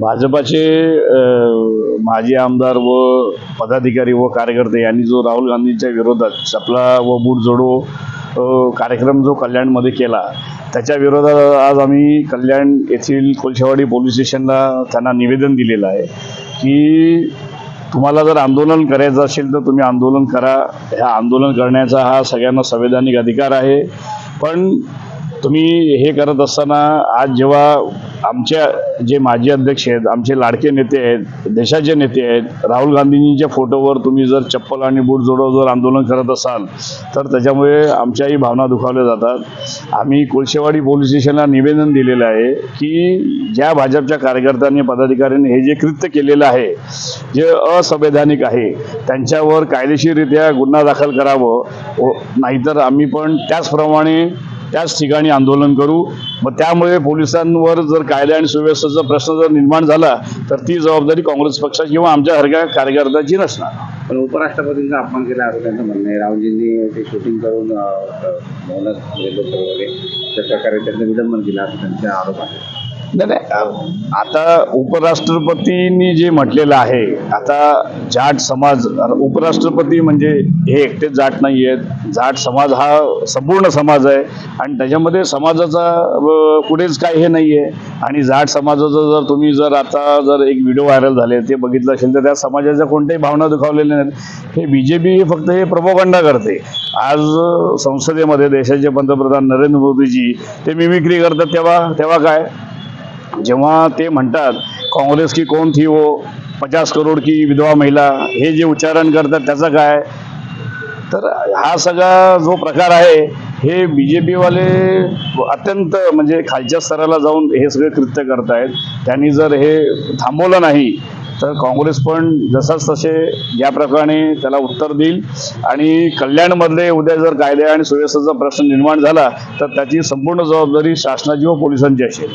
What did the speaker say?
भाजपाचे माजी आमदार व पदाधिकारी व कार्यकर्ते यांनी जो राहुल गांधींच्या विरोधात चपला व बूट जोडो कार्यक्रम जो कल्याणमध्ये केला त्याच्या विरोधात आज आम्ही कल्याण येथील कोलशेवाडी पोलीस स्टेशनला त्यांना निवेदन दिलेलं आहे की तुम्हाला जर आंदोलन करायचं असेल तर तुम्ही आंदोलन करा. ह्या आंदोलन करण्याचा हा सगळ्यांना संवैधानिक अधिकार आहे. पण तुम्ही हे करत असताना आज जेव्हा आमच्या जे माजी अध्यक्ष आहेत आमचे लाडके नेते आहेत देशाचे नेते आहेत राहुल गांधींच्या फोटोवर तुम्ही जर चप्पल आणि बूट जोडो जर आंदोलन करत असाल तर त्याच्यामुळे आमच्याही भावना दुखावल्या जातात. आम्ही कोळशेवाडी पोलीस स्टेशनला निवेदन दिलेलं आहे की ज्या भाजपच्या कार्यकर्त्यांनी पदाधिकाऱ्यांनी हे जे कृत्य केलेलं आहे जे असंवैधानिक आहे त्यांच्यावर कायदेशीररित्या गुन्हा दाखल करावं व नाहीतर आम्ही पण त्याचप्रमाणे त्याच ठिकाणी आंदोलन करू. मग त्यामुळे पोलिसांवर जर कायदा आणि सुव्यवस्थेचा प्रश्न जर निर्माण झाला तर ती जबाबदारी काँग्रेस पक्षाची किंवा आमच्यासारख्या कार्यकर्त्याची नसणार. पण उपराष्ट्रपतींचा अपमान केला असं त्यांचं म्हणणं आहे. रावजींनी ते शूटिंग करून मौनात गेलो वगैरे. त्या प्रकारे त्यांचं विलंबन केलं असं त्यांचा आरोप आहे नाही नाही. आता उपराष्ट्रपतींनी जे म्हटलेलं आहे आता जाट समाज उपराष्ट्रपती म्हणजे हे एकटेच जाट नाही आहेत जाट समाज हा संपूर्ण समाज आहे. आणि त्याच्यामध्ये समाजाचा कुठेच काही हे नाही आहे आणि जाट समाजाचं जर तुम्ही जर आता जर एक व्हिडिओ व्हायरल झाले ते बघितलं असेल तर त्या समाजाच्या कोणत्याही भावना दुखावलेल्या नाहीत. हे बी जे पी फक्त हे प्रभोगंडा करते. आज संसदेमध्ये देशाचे पंतप्रधान नरेंद्र मोदीजी ते मिमिक्री करतात तेव्हा तेव्हा काय? जेव्हा ते म्हणतात काँग्रेस की कोण थी वो? पचास करोड की विधवा महिला. हे जे उच्चारण करतात त्याचं काय? तर हा सगळा जो प्रकार आहे हे बी जे पीवाले अत्यंत म्हणजे खालच्या स्तराला जाऊन हे सगळे कृत्य करतायत. त्यांनी जर हे थांबवलं नाही तर काँग्रेस पण जसाच तसे या प्रकारे त्याला उत्तर देईल. आणि कल्याणमधले उद्या जर कायदे आणि सुव्यवस्थेचा प्रश्न निर्माण झाला तर त्याची संपूर्ण जबाबदारी शासनाची व पोलिसांची असेल.